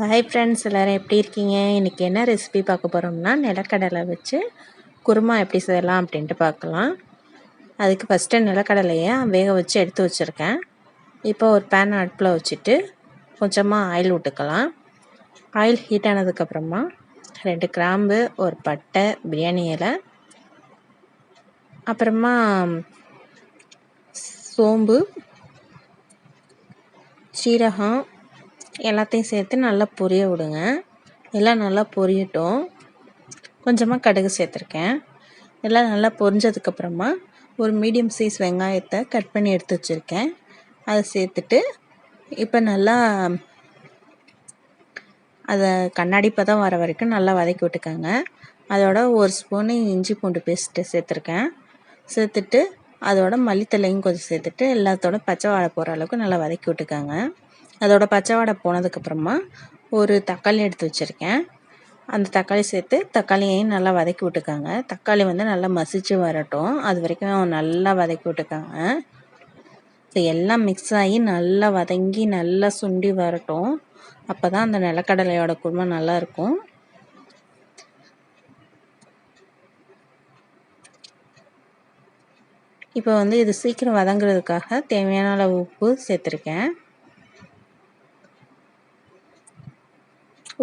Hi friends எல்லோரும் எப்படி இருக்கீங்க? இன்றைக்கி என்ன ரெசிபி பார்க்க போகிறோம்னா நிலக்கடலை வச்சு குருமா எப்படி செய்யலாம் அப்படின்ட்டு பார்க்கலாம். அதுக்கு ஃபஸ்ட்டு நிலக்கடலையை வேக வச்சு எடுத்து வச்சுருக்கேன். இப்போ ஒரு பேன் அடுப்பில் வச்சுட்டு கொஞ்சமாக ஆயில் விட்டுக்கலாம் ஆயில் ஹீட் ஆனதுக்கப்புறமா ரெண்டு கிராம்பு ஒரு பட்டை பிரியாணி இலை அப்புறமா சோம்பு சீரகம் எல்லாத்தையும் சேர்த்து நல்லா பொரிய விடுங்க. எல்லாம் நல்லா பொரியட்டும். கொஞ்சமாக கடுகு சேர்த்துருக்கேன். எல்லாம் நல்லா பொரிஞ்சதுக்கப்புறமா ஒரு மீடியம் சைஸ் வெங்காயத்தை கட் பண்ணி எடுத்து வச்சுருக்கேன். அதை சேர்த்துட்டு இப்போ நல்லா அதை கண்ணாடி பதம் வர வரைக்கும் நல்லா வதக்கி விட்டுக்கோங்க. அதோட ஒரு ஸ்பூனு இஞ்சி பூண்டு பேஸ்ட்டு சேர்த்துருக்கேன். சேர்த்துட்டு அதோட மல்லித்தலையும் கொஞ்சம் சேர்த்துட்டு எல்லாத்தோட பச்சை வாழை போகிற அளவுக்கு நல்லா வதக்கி விட்டுக்கோங்க. அதோட பச்சை வாடை போனதுக்கப்புறமா ஒரு தக்காளி எடுத்து வச்சுருக்கேன். அந்த தக்காளி சேர்த்து தக்காளியையும் நல்லா வதக்கி விட்டுக்காங்க. தக்காளி வந்து நல்லா மசிச்சு வரட்டும். அது வரைக்கும் நல்லா வதக்கி விட்டுக்காங்க. இப்போ எல்லாம் மிக்ஸ் ஆகி நல்லா வதங்கி நல்லா சுண்டி வரட்டும். அப்போ தான் அந்த நிலக்கடலையோட குருமா நல்லாயிருக்கும் இப்போ வந்து இது சீக்கிரம் வதங்குறதுக்காக தேவையான அளவு உப்பு சேர்த்துருக்கேன்.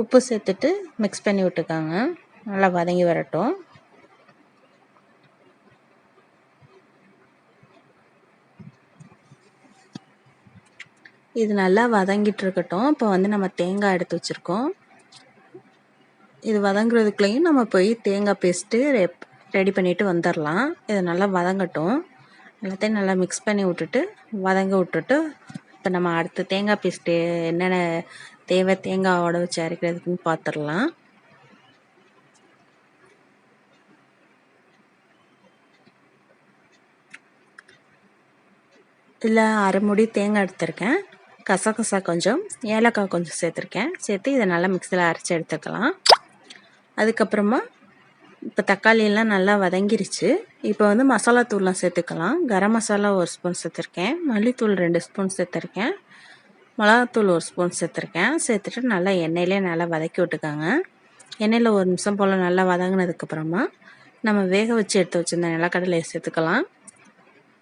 உப்பு சேர்த்துட்டு மிக்ஸ் பண்ணி விட்டுக்காங்க. நல்லா வதங்கி வரட்டும். இது நல்லா வதங்கிட்டு இருக்கட்டும். இப்போ வந்து நம்ம தேங்காய் எடுத்து வச்சுருக்கோம். இது வதங்குறதுக்குள்ளேயும் நம்ம போய் தேங்காய் பேஸ்ட்டு ரெடி பண்ணிவிட்டு வந்துடலாம் இது நல்லா வதங்கட்டும். எல்லாத்தையும் நல்லா மிக்ஸ் பண்ணி விட்டுட்டு வதங்க விட்டுட்டு இப்போ நம்ம அடுத்து தேங்காய் பேஸ்ட்டு என்னென்ன தேவை தேங்காவோட வச்சு அரைக்கிறதுக்குன்னு பார்த்துடலாம் இதில் அரைமுடி தேங்காய் எடுத்திருக்கேன். கசகசா கொஞ்சம் ஏலக்காய் கொஞ்சம் சேர்த்துருக்கேன். சேர்த்து இதை நல்லா மிக்சியில் அரைச்சி எடுத்துக்கலாம். அதுக்கப்புறமா இப்போ தக்காளியெல்லாம் நல்லா வதங்கிருச்சு. இப்போ வந்து மசாலா தூள்லாம் சேர்த்துக்கலாம். கரம் மசாலா ஒரு ஸ்பூன் சேர்த்துருக்கேன். மல்லித்தூள் ரெண்டு ஸ்பூன் சேர்த்துருக்கேன். மிளகாத்தூள் ஒரு ஸ்பூன் சேர்த்துருக்கேன். சேர்த்துட்டு நல்லா எண்ணெயிலே நல்லா வதக்கி விட்டுக்கோங்க. எண்ணெயில் ஒரு நிமிஷம் போல் நல்லா வதங்கினதுக்கப்புறமா நம்ம வேக வச்சு எடுத்து வச்சுருந்த நிலக்கடலையை சேர்த்துக்கலாம்.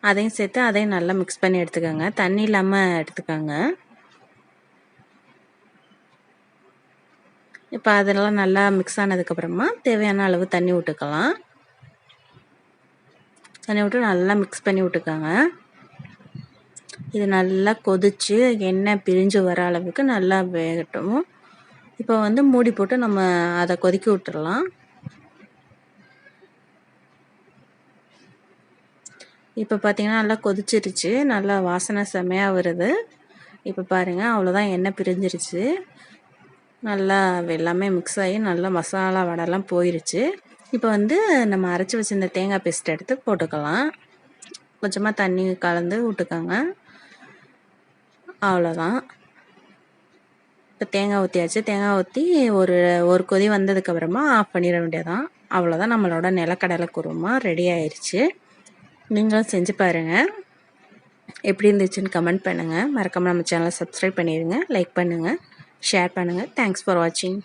அதையும் சேர்த்து அதையும் நல்லா மிக்ஸ் பண்ணி எடுத்துக்கோங்க. தண்ணி இல்லாமல் எடுத்துக்கோங்க. இப்போ அதெல்லாம் நல்லா மிக்ஸ் ஆனதுக்கப்புறமா தேவையான அளவு தண்ணி விட்டுக்கலாம் தண்ணி விட்டு நல்லா மிக்ஸ் பண்ணி விட்டுக்கோங்க இது நல்லா கொதித்து எண்ணெய் பிரிஞ்சு வர அளவுக்கு நல்லா வேகட்டும். இப்போ வந்து மூடி போட்டு நம்ம அதை கொதிக்க விட்டுடலாம் இப்போ பார்த்தீங்கன்னா நல்லா கொதிச்சிருச்சு. நல்லா வாசனை செம்மையாக வருது. இப்போ பாருங்கள் அவ்வளோதான் எண்ணெய் பிரிஞ்சிருச்சு. நல்லா எல்லாமே மிக்ஸ் ஆகி நல்லா மசாலா வடைலாம் போயிருச்சு. இப்போ வந்து நம்ம அரைச்சி வச்சிருந்த தேங்காய் பேஸ்ட் எடுத்து போட்டுக்கலாம். கொஞ்சமாக தண்ணி கலந்து விட்டுக்கோங்க. அவ்வளோதான் இப்போ தேங்காய் ஊற்றியாச்சு தேங்காய் ஊற்றி ஒரு ஒரு கொதி வந்ததுக்கப்புறமா ஆஃப் பண்ணிட வேண்டியதான் அவ்வளோதான் நம்மளோட நிலக்கடலை குருமா ரெடி ஆயிடுச்சு நீங்களும் செஞ்சு பாருங்கள் எப்படி இருந்துச்சுன்னு கமெண்ட் பண்ணுங்கள் மறக்காமல் நம்ம சேனலை சப்ஸ்கிரைப் பண்ணிடுங்க லைக் பண்ணுங்கள் ஷேர் பண்ணுங்கள் தேங்க்ஸ் ஃபார் வாட்சிங்